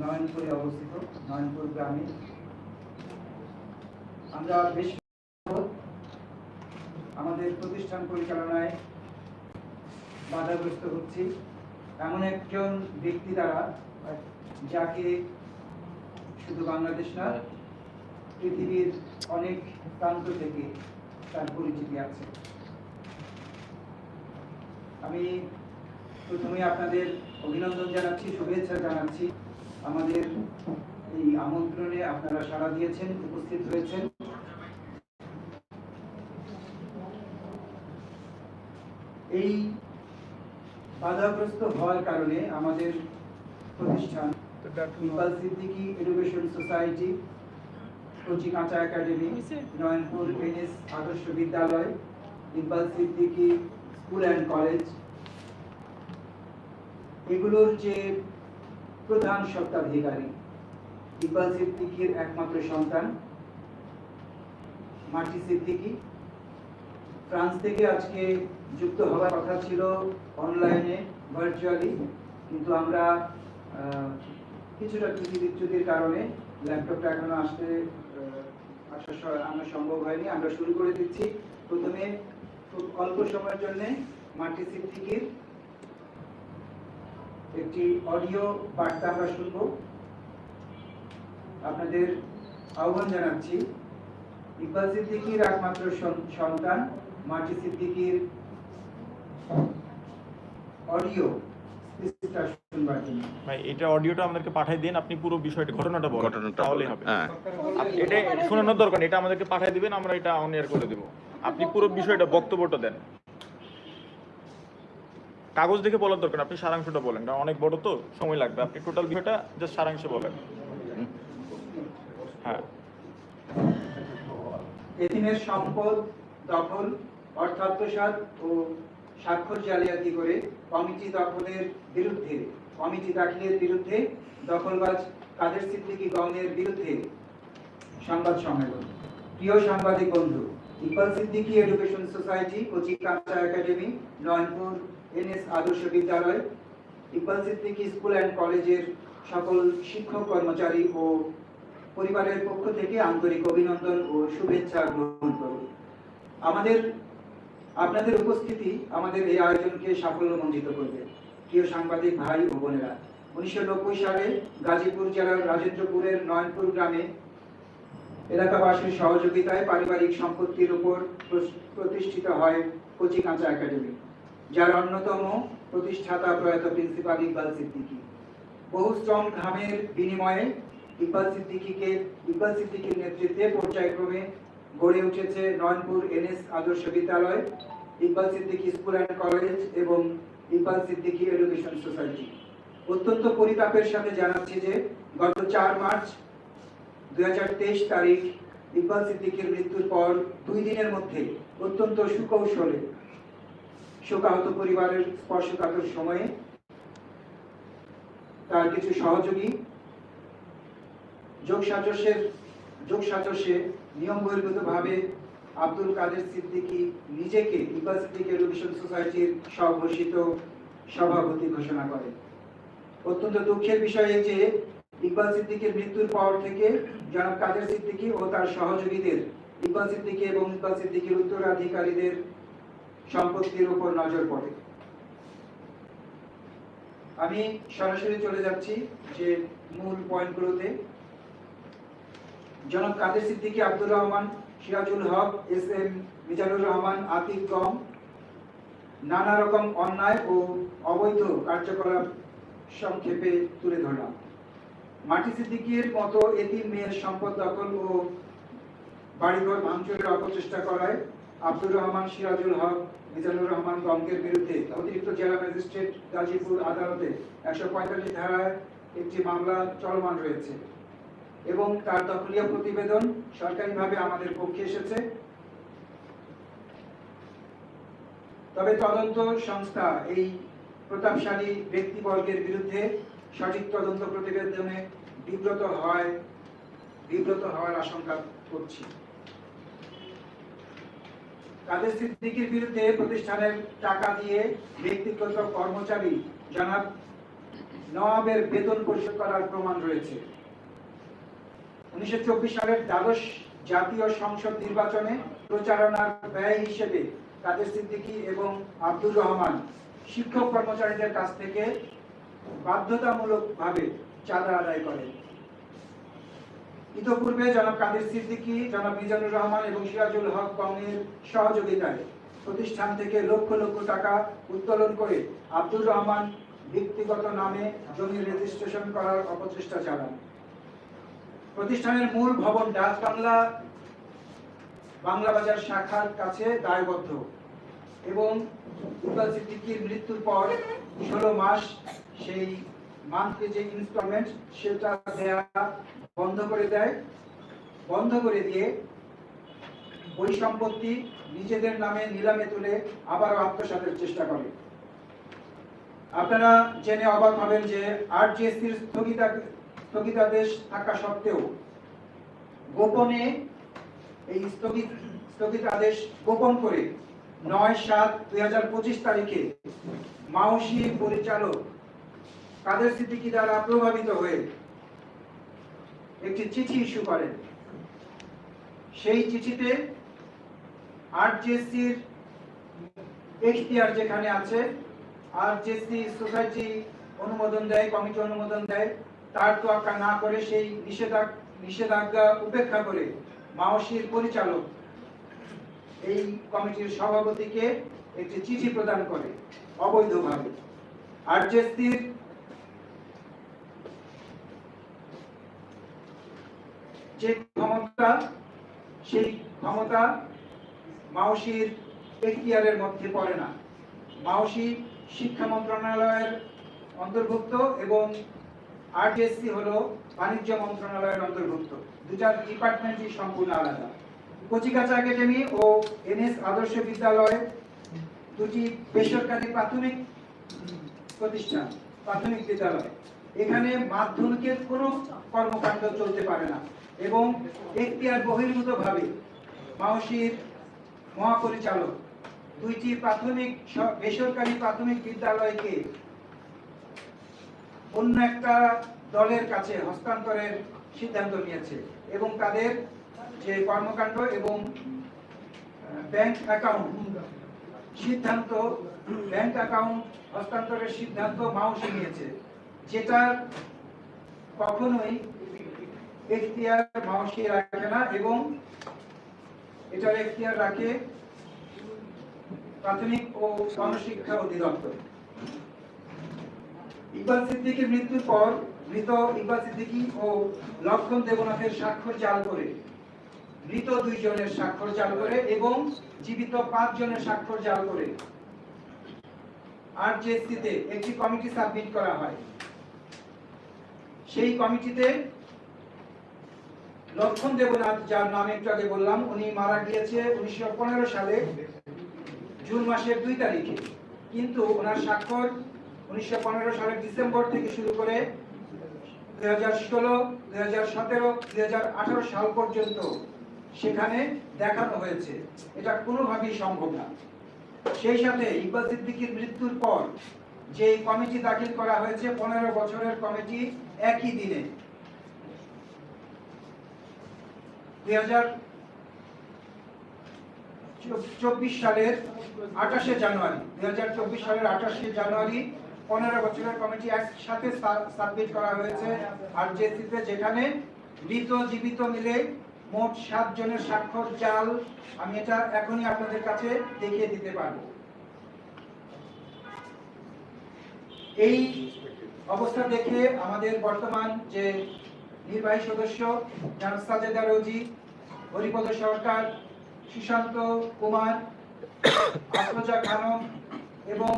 নয়নপুরে অবস্থিত নয়নপুর গ্রামে। আমরা বেশ আমাদের প্রতিষ্ঠান পরিচালনায় বাধাগ্রস্ত হচ্ছি। এমন একজন ব্যক্তি দ্বারা, যাকে শুধু বাংলাদেশ না, পৃথিবীর অনেক প্রান্ত থেকে তার পরিচিতি আছে। আমি প্রথমে আপনাদের অভিনন্দন জানাচ্ছি, শুভেচ্ছা জানাচ্ছি। আমাদের এই আমন্ত্রণে আপনারা সাড়া দিয়েছেন উপস্থিত হয়েছেন। এই বাধাগ্রস্ত হওয়ার কারণে আমাদের প্রতিষ্ঠান ইকবাল সিদ্দিকী এডুকেশন সোসাইটি কচি কাঁচা academy Nayanpur NS Adarsha Bidyalaya Iqbal Siddiqui school and college. এগুলোর যে প্রধান সত্ত্বাধিকারী ইকবাল সিদ্দিকীর একমাত্র সন্তান। মাটি সিদ্দিকী। ফ্রান্স থেকে আজকে যুক্ত হওয়ার কথা ছিল অনলাইনে, ভার্চুয়ালি। কিন্তু আমরা কিছুটা ত্রুটি বিচ্যুতির কারণে ল্যাপটপটা এখনও আসতে আসা আনা সম্ভব হয়নি। আমরা শুরু করে দিচ্ছি। প্রথমে খুব অল্প সময়ের জন্যে মাটি সিদ্দিকির একটি অডিও বার্তা আমরা শুনব। আপনাদের আহ্বান জানাচ্ছি ইকবাল সিদ্দিকির একমাত্র সন্তান মাটি সিদ্দিকির অডিও ভাই এটা অডিওটা আমাদেরকে পাঠিয়ে দিন আপনি পুরো বিষয়টা ঘটনাটা বলেন। ঘটনাটা বলেন। হবে। হ্যাঁ। আপনি এটা শোনানোর দরকার এটা আমাদেরকে পাঠিয়ে দিবেন আমরা এটা অন এয়ার করে দেব। আপনি পুরো বিষয়টা বক্তব্যটা দেন। কাগজ দেখে বলার দরকার আপনি সারাংশটা বলেন, কারণ অনেক বড় তো, সময় লাগবে। আপনি টোটাল বিষয়টা জাস্ট সারাংশ বলেন। হ্যাঁ। সম্পদ দখল ও স্বাক্ষর জালিয়াতি করে কমিটি দখলের বিরুদ্ধে কমিটি দাখিলের বিরুদ্ধে দখলবাজ কাদের গঙ্গের বিরুদ্ধে? সংবাদ সম্মেলন। প্রিয় সাংবাদিক বন্ধু ইকবাল সিদ্দিকী এডুকেশন সোসাইটি কোচি কাঁচা একাডেমি নয়নপুর এনএস আদর্শ বিদ্যালয় ইকবাল সিদ্দিকী স্কুল অ্যান্ড কলেজের সকল শিক্ষক, কর্মচারী ও পরিবারের পক্ষ থেকে আন্তরিক অভিনন্দন ও শুভেচ্ছা গ্রহণ করুন আমাদের, আপনাদের উপস্থিতি আমাদের এই আয়োজনকে সাফল্যমণ্ডিত করবে। প্রিয় সাংবাদিক ভাই ও বোনেরা, উনিশশো নব্বই সালে গাজীপুর জেলার রাজেন্দ্রপুরের নয়নপুর গ্রামে এলাকাবাসীর সহযোগিতায় পারিবারিক সম্পত্তির উপর প্রতিষ্ঠিত হয় কচি কাঁচা একাডেমি। যার অন্যতম প্রতিষ্ঠাতা প্রয়াত প্রিন্সিপাল ইকবাল সিদ্দিকী। বহু শ্রম ঘামের বিনিময়ে ইকবাল সিদ্দিকীকে, ইকবাল সিদ্দিকীর নেতৃত্বে পর্যায়ক্রমে গড়ে উঠেছে Nayanpur NS Adarsha Bidyalaya, Iqbal Siddiqui school and college এবং ইকবাল সিদ্দিকী এডুকেশন সোসাইটি। অত্যন্ত পরিতাপের সাথে জানাচ্ছি যে, গত চার মার্চ দুই হাজার তেইশ তারিখ ইকবাল সিদ্দিকীর মৃত্যুর পর দুই দিনের মধ্যে অত্যন্ত সুকৌশলে শোকাহত পরিবারের স্পর্শকাতর সময়ে তার কিছু সহযোগী যোগ সাজসের যোগ সাজসে নিয়ম বহির্ভূতভাবে আব্দুল কাদের সিদ্দিকী নিজেকে ইকবাল সিদ্দিকী এডুকেশন সোসাইটির স্বঘোষিত সভাপতি ঘোষণা করেন। অত্যন্ত দুঃখের বিষয় যে ইকবাল সিদ্দিকীর মৃত্যুর পর থেকে জনাব কাদের সিদ্দিকী ও তার সহযোগীদের, ইকবাল সিদ্দিকী এবং ইকবাল সিদ্দিকীর উত্তরাধিকারীদের সম্পত্তির উপর নজর পড়ে। আমি সরাসরি চলে যাচ্ছি যে মূল পয়েন্টগুলোতে। জনাব কাদের সিদ্দিকী আব্দুর রহমান, সিরাজুল হক, এস এম মিজানুর রহমান, আতিক গম, নানা রকম অন্যায় ও অবৈধ কার্যকলাপ সংক্ষেপে তুলে ধরলাম। মাটি সিদ্দিকীর মতো এটি মেয়ের সম্পদ দখল ও বাড়িঘর ভাঙচুরের অপচেষ্টা করায় আব্দুর রহমান, সিরাজুল হক মিজানুর রহমান গঙ্কের বিরুদ্ধে অতিরিক্ত জেলা ম্যাজিস্ট্রেট গাজীপুর আদালতে একশো পঁয়তাল্লিশ ধারায় একটি মামলা চলমান রয়েছে এবং তার দখলীয় প্রতিবেদন সরকারিভাবে আমাদের পক্ষে এসেছে। তবে তদন্ত সংস্থা এই প্রতাপশালী ব্যক্তিবর্গের বিরুদ্ধে সঠিক তদন্ত প্রতিবেদনে বিব্রত হয়, বিব্রত হওয়ার আশঙ্কা করছি। কাদের সিদ্দিকীর বিরুদ্ধে প্রতিষ্ঠানের টাকা দিয়ে ব্যক্তিগত কর্মচারী জনাব নবাবের বেতন পরিশোধ করার প্রমাণ রয়েছে। উনিশশো চব্বিশ সালের দ্বাদশ জাতীয় সংসদ নির্বাচনে প্রচারণার ব্যয় হিসেবে কাদের সিদ্দিকী এবং আব্দুর রহমান শিক্ষক কর্মচারীদের কাছ থেকে বাধ্যতামূলকভাবে চাঁদা আদায় করেন। ইতোপূর্বে জনাব কাদের সিদ্দিকী, জনাব মিজানুর রহমান এবং সিরাজুল হক কমের সহযোগিতায় প্রতিষ্ঠান থেকে লক্ষ লক্ষ টাকা উত্তোলন করে আব্দুর রহমান ব্যক্তিগত নামে জমি রেজিস্ট্রেশন করার অপচেষ্টা চালান। প্রতিষ্ঠানের মূল ভবন ডাচ বাংলা বাংলা বাজার শাখার কাছে দায়বদ্ধ এবং ইকবাল সিদ্দিকীর মৃত্যুর পর ষোলো মাস সেই মান্থলি যে ইনস্টলমেন্ট, সেটা দেয়া বন্ধ করে দেয়। বন্ধ করে দিয়ে ওই সম্পত্তি নিজেদের নামে নিলামে তুলে আবারও আত্মসাতের চেষ্টা করে। আপনারা জেনে অবাক হবেন যে আরজিএসসির স্থগিতা স্থগিতাদেশ থাকা সত্ত্বেও গোপনে এই স্থগিত স্থগিতাদেশ গোপন করে নয় সাত দুই তারিখে মাওসি পরিচালক কাদের সিদ্দিকী দ্বারা প্রভাবিত হয়ে একটি চিঠি ইস্যু করেন। সেই চিঠিতে আরজেসির এখতিয়ার যেখানে আছে আরজেসি সোসাইটি অনুমোদন দেয়, কমিটি অনুমোদন দেয়, তার তোয়াক্কা না করে সেই নিষেধাজ্ঞা নিষেধাজ্ঞা উপেক্ষা করে মাওসির পরিচালক এই কমিটির সভাপতিকে একটি চিঠি প্রদান করে অবৈধভাবে। আরজেসির যে ক্ষমতা, সেই ক্ষমতা মাওসির এখতিয়ারের মধ্যে পড়ে না। মাওসি শিক্ষা মন্ত্রণালয়ের অন্তর্ভুক্ত এবং আরটিএসসি হলো বাণিজ্য মন্ত্রণালয়ের অন্তর্ভুক্ত। দুটা ডিপার্টমেন্টই সম্পূর্ণ আলাদা। কচিকাচা একাডেমি ও এনএস আদর্শ বিদ্যালয় দুটি বেসরকারি প্রাথমিক প্রতিষ্ঠান, প্রাথমিক বিদ্যালয়। এখানে মাধ্যমিকের কোনো কর্মকাণ্ড চলতে পারে না এবং এখতিয়ার বহির্ভূত ভাবে মাওসির মহাপরিচালক দুইটি প্রাথমিক বেসরকারি প্রাথমিক বিদ্যালয়কে অন্য একটা দলের কাছে হস্তান্তরের সিদ্ধান্ত নিয়েছে এবং তাদের যে কর্মকাণ্ড এবং ব্যাংক অ্যাকাউন্ট সিদ্ধান্ত, ব্যাংক অ্যাকাউন্ট হস্তান্তরের সিদ্ধান্ত মাউসি নিয়েছে। যেটা কখনোই এখতিয়ার মাউসি রাখে না এবং এটার এখতিয়ার রাখে প্রাথমিক ও গণশিক্ষা অধিদপ্তর। ইকবাল সিদ্দিকীর মৃত্যুর পর মৃত ইকবাল ও লক্ষণ দেবনাথের স্বাক্ষর জাল করে। মৃত দুইজনের স্বাক্ষর জাল করে এবং জীবিত পাঁচ জনের স্বাক্ষর জাল করে। আরজেসিতে একটি কমিটি সাবমিট করা হয়। সেই কমিটিতে লক্ষণ দেবনাথ, যার নাম একটু আগে বললাম, উনি মারা গিয়েছে উনিশশো সালে, জুন মাসের দুই তারিখে। কিন্তু ওনার স্বাক্ষর উনিশশো সালের ডিসেম্বর থেকে শুরু করে দুই হাজার ষোলো, দুই সাল পর্যন্ত সেখানে দেখানো হয়েছে। এটা কোনোভাবেই সম্ভব না। সেই সাথে ইকবাল সিদ্দিকীর মৃত্যুর পর যে কমিটি দাখিল করা হয়েছে, পনেরো বছরের কমিটি একই দিনে। দুই চব্বিশ সালের আঠাশে জানুয়ারি দুই হাজার চব্বিশ সালের আঠাশে জানুয়ারি পনেরো বছরের কমিটি একসাথে সাবমিট করা হয়েছে। আর জেসিতে যেখানে মৃত, জীবিত মিলে মোট সাত জনের স্বাক্ষর জাল, আমি এটা এখনই আপনাদের কাছে দেখিয়ে দিতে পারব। এই অবস্থা দেখে আমাদের বর্তমান যে নির্বাহী সদস্য সাজেদা রোজি, হরিপদ সরকার, সুশান্ত কুমার, আফরোজা খানম এবং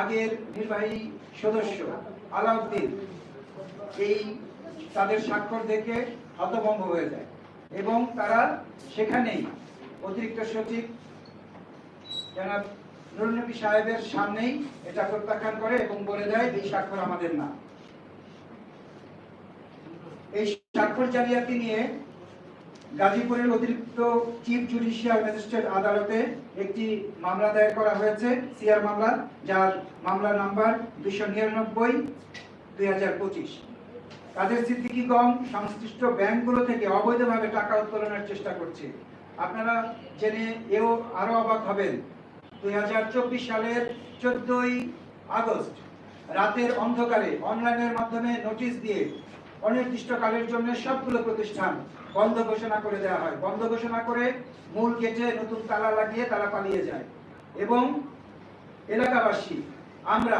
আগের নির্বাহী সদস্য আলাউদ্দিন, এই তাদের স্বাক্ষর দেখে হতভম্ব হয়ে যায় এবং তারা সেখানেই অতিরিক্ত সচিব জনাব সাহেবের সামনেই এটা প্রত্যাখ্যান করে এবং বলে দেয়, এই স্বাক্ষর আমাদের না। এই স্বাক্ষর জালিয়াতি নিয়ে গাজীপুরের অতিরিক্ত চিফ জুডিশিয়াল ম্যাজিস্ট্রেট আদালতে একটি মামলা দায়ের করা হয়েছে, সিআর মামলা, যার মামলা নাম্বার দুশো নিরানব্বই, দুই হাজার পঁচিশ। কাদের সিদ্দিকিগণ সংশ্লিষ্ট ব্যাংকগুলো থেকে অবৈধভাবে টাকা উত্তোলনের চেষ্টা করছে। আপনারা জেনে এও আরও অবাক হবেন দুই হাজার চব্বিশ সালের চোদ্দই আগস্ট, রাতের অন্ধকারে অনলাইনের মাধ্যমে নোটিশ দিয়ে অনির্দিষ্টকালের জন্য সবগুলো প্রতিষ্ঠান বন্ধ ঘোষণা করে দেওয়া হয়। বন্ধ ঘোষণা করে মূল গেটে নতুন তালা লাগিয়ে তারা পালিয়ে যায়। এবং এলাকাবাসী, আমরা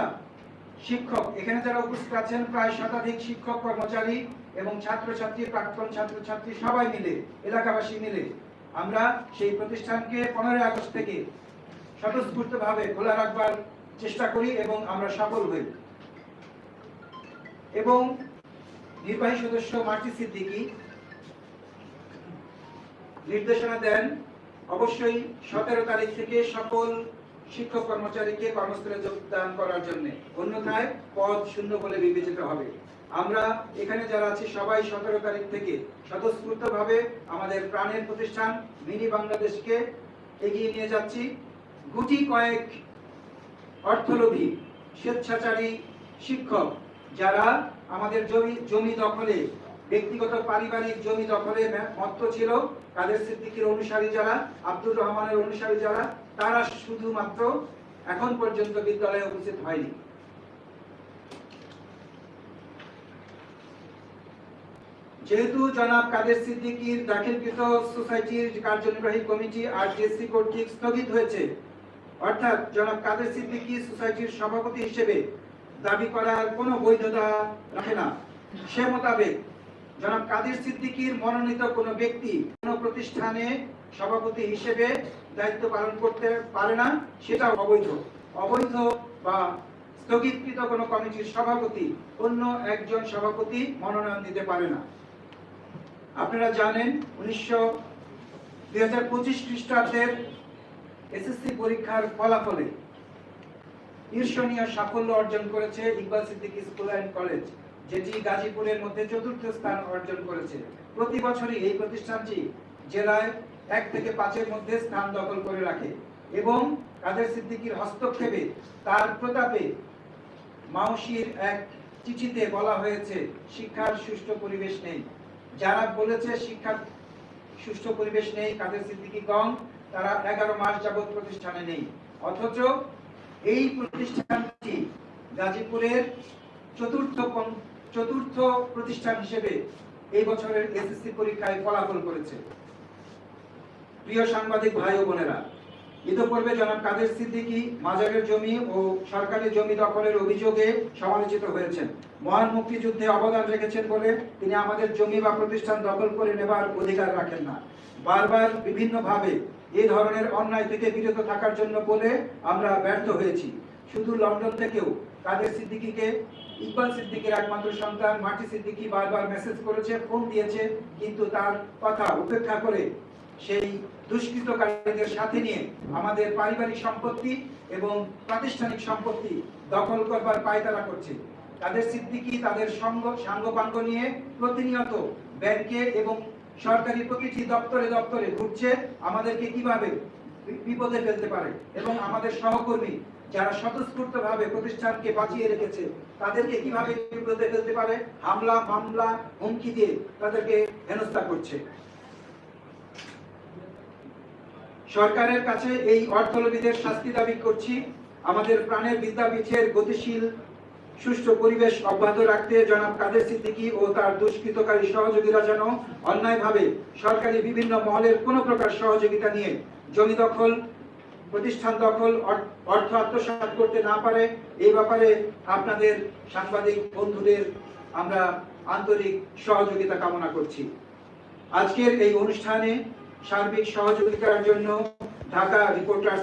শিক্ষক, এখানে যারা উপস্থিত আছেন, প্রায় শতাধিক শিক্ষক, কর্মচারী এবং ছাত্রছাত্রী, প্রাক্তন ছাত্রছাত্রী সবাই মিলে, এলাকাবাসী মিলে আমরা সেই প্রতিষ্ঠানকে পনেরোই আগস্ট থেকে স্বতঃস্ফূর্তভাবে খোলা রাখবার চেষ্টা করি এবং আমরা সফল হই। এবং নির্বাহী সদস্য মার্টি সিদ্দিকী নির্দেশনা দেন, অবশ্যই সতেরো তারিখ থেকে সকল শিক্ষক কর্মচারীকে কর্মস্থলে যোগদান করার জন্য। অন্যথায় পদ শূন্য বলে বিবেচিত হবে। আমরা এখানে যারা আছি, সবাই সতেরো তারিখ থেকে স্বতঃস্ফূর্তভাবে আমাদের প্রাণের প্রতিষ্ঠান মিনি বাংলাদেশকে এগিয়ে নিয়ে যাচ্ছি। গুটি কয়েক অর্থলোভী, স্বেচ্ছাচারী শিক্ষক যারা আমাদের জমি জমি দখলে, ব্যক্তিগত পারিবারিক জমি দখলে মত্ত ছিল, কাদের সিদ্দিকীর অনুসারী যারা, আব্দুর রহমানের অনুসারী যারা, তারা শুধুমাত্র এখন পর্যন্ত বিদ্যালয়ে উপস্থিত হয়নি। যেহেতু জনাব কাদের সিদ্দিকীর দাখিলকৃত সোসাইটির কার্যনির্বাহী কমিটি আর কর্তৃক স্থগিত হয়েছে অর্থাৎ জনাব কাদের সিদ্দিকী সোসাইটির সভাপতি হিসেবে দাবি করার কোনো বৈধতা রাখে না। সে মোতাবেক জনাব কাদের সিদ্দিকীর মনোনীত কোনো ব্যক্তি কোনো প্রতিষ্ঠানে সভাপতি হিসেবে দায়িত্ব পালন করতে পারে না সেটা অবৈধ। অবৈধ বা স্থগিতকৃত কোনো কমিটির সভাপতি অন্য একজন সভাপতি মনোনয়ন দিতে পারে না। আপনারা জানেন, উনিশশো দুই হাজার পঁচিশ খ্রিস্টাব্দের এসএসসি পরীক্ষার ফলাফলে ঈর্ষণীয় সাফল্য অর্জন করেছে Iqbal Siddiqui school and college, যেটি গাজীপুরের মধ্যে চতুর্থ স্থান অর্জন করেছে। প্রতি বছরই এই প্রতিষ্ঠানটি জেলায় এক থেকে পাঁচের মধ্যে স্থান দখল করে রাখে এবং কাদের সিদ্দিকীর হস্তক্ষেপে তার প্রতাপে মাউসির এক চিঠিতে বলা হয়েছে, শিক্ষার সুষ্ঠু পরিবেশ নেই। যারা বলেছে শিক্ষার সুষ্ঠু পরিবেশ নেই, কাদের সিদ্দিকী গং তারা এগারো মাস যাবত প্রতিষ্ঠানে নেই। অথচ এই প্রতিষ্ঠানটি গাজীপুরের চতুর্থ চতুর্থ প্রতিষ্ঠান হিসেবে এই বছরের এসএসসি পরীক্ষায় ফলাফল করেছে। প্রিয় সাংবাদিক ভাই ও বোনেরা, ইতোপূর্বে জনাব কাদের সিদ্দিকী মাজারের জমি ও সরকারি জমি দখলের অভিযোগে সমালোচিত হয়েছেন। মহান মুক্তিযুদ্ধে অবদান রেখেছেন বলে তিনি আমাদের জমি বা প্রতিষ্ঠান দখল করে নেবার অধিকার রাখেন না। বারবার বিভিন্নভাবে এই ধরনের অন্যায় থেকে বিরত থাকার জন্য বলে আমরা ব্যর্থ হয়েছি। শুধু লন্ডন থেকেও কাদের সিদ্দিকীকে? ইকবাল সিদ্দিকীর একমাত্র সন্তান মাটি সিদ্দিকী বারবার মেসেজ করেছে ফোন দিয়েছে, কিন্তু তার কথা উপেক্ষা করে সেই দুষ্কৃতকারীদের সাথে নিয়ে আমাদের পারিবারিক সম্পত্তি এবং প্রাতিষ্ঠানিক সম্পত্তি দখল করবার পায়তারা করছে। তাদের সিদ্দিকি তাদের সঙ্গ সাঙ্গপাঙ্গ নিয়ে প্রতিনিয়ত ব্যাংকে এবং সরকারি প্রতিটি দপ্তরে দপ্তরে ঘুরছে আমাদেরকে কীভাবে বিপদে ফেলতে পারে এবং আমাদের সহকর্মী যারা স্বতঃস্ফূর্তভাবে প্রতিষ্ঠানকে বাঁচিয়ে রেখেছে, তাদেরকে কীভাবে বিপদে ফেলতে পারে? হামলা, মামলা, হুমকি দিয়ে তাদেরকে হেনস্থা করছে। সরকারের কাছে এই অর্থলোভীদের শাস্তি দাবি করছি। আমাদের প্রাণের বিদ্যাপীঠের গতিশীল সুষ্ঠু পরিবেশ অব্যাহত রাখতে জনাব কাদের সিদ্দিকী ও তার দুষ্কৃতকারী সহযোগীরা যেন অন্যায়ভাবে সরকারি বিভিন্ন মহলের কোনো প্রকার সহযোগিতা নিয়ে জমি দখল, প্রতিষ্ঠান দখল, অর্থ আত্মসাৎ করতে না পারে, এই ব্যাপারে আপনাদের সাংবাদিক বন্ধুদের আমরা আন্তরিক সহযোগিতা কামনা করছি। আজকের এই অনুষ্ঠানে সার্বিক সহযোগিতার জন্য ঢাকা রিপোর্টার্স